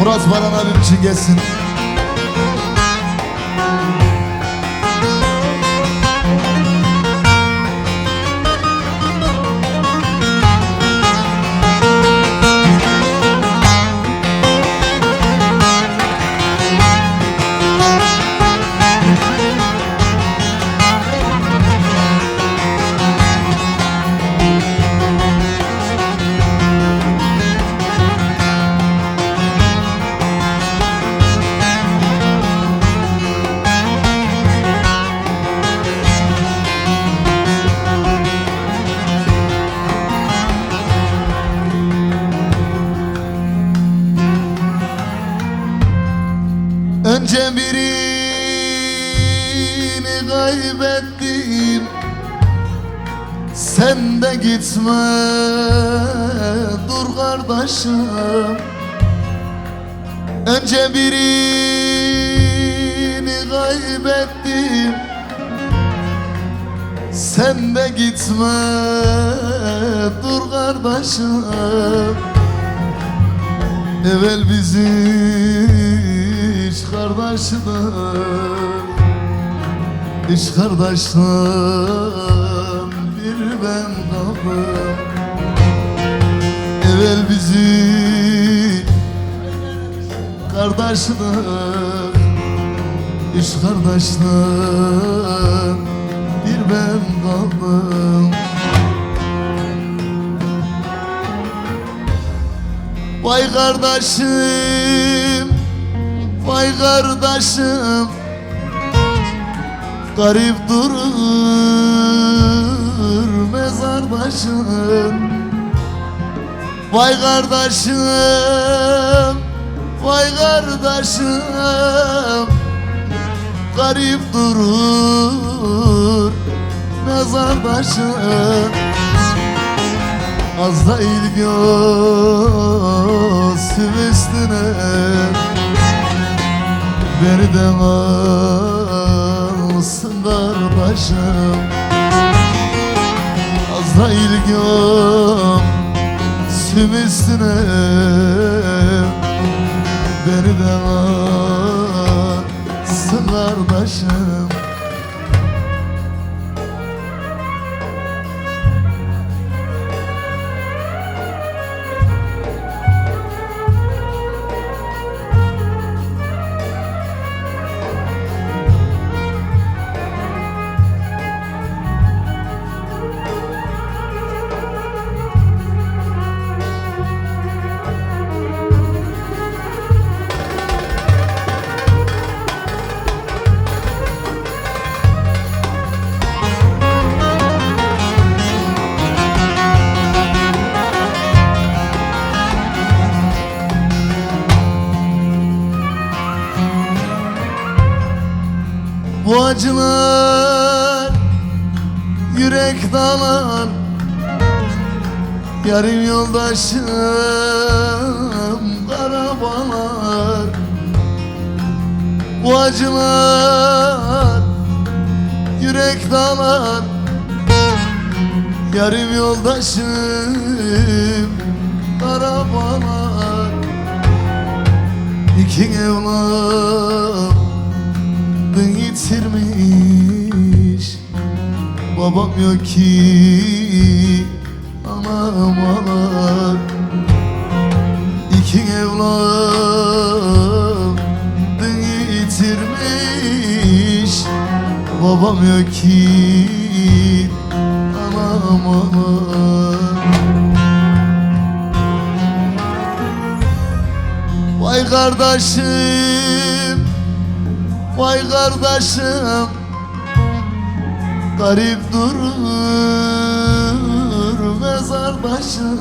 Murat Baran abim için gelsin. Önce birini kaybettim. Sen de gitme dur kardeşim. Önce birini kaybettim. Sen de gitme dur kardeşim. Evvel bizi iş kardeşler İş kardeşler bir ben kaldım Evvel bizi kardeşler İş kardeşler bir ben kaldım Vay kardeşim, vay kardeşim Garip durur mezar başım Vay kardeşim, vay kardeşim Garip durur mezar başım Azrail göğsüm üstüne Beni de alsın kardeşim Azrail göğsüm üstüne. Beni de alsın kardeşim acılar yürek dalar Yarım yoldaşım karabalar Bu acılar yürek dalar Yarım yoldaşım karabalar İki evlat Babam yok ki. Anam ağlar İki evladını yitirmiş. Babam yok ki. Anam ağlar Vay kardeşim Vay kardeşim Garip durur mezar başım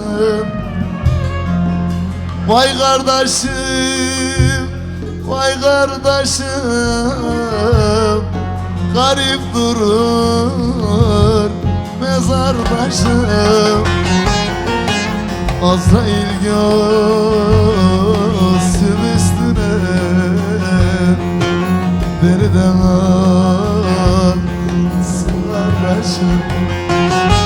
Vay kardeşim Vay kardeşim. Garip durur mezar başım Azrail göğsüm üstüne. Beni de al kardeşim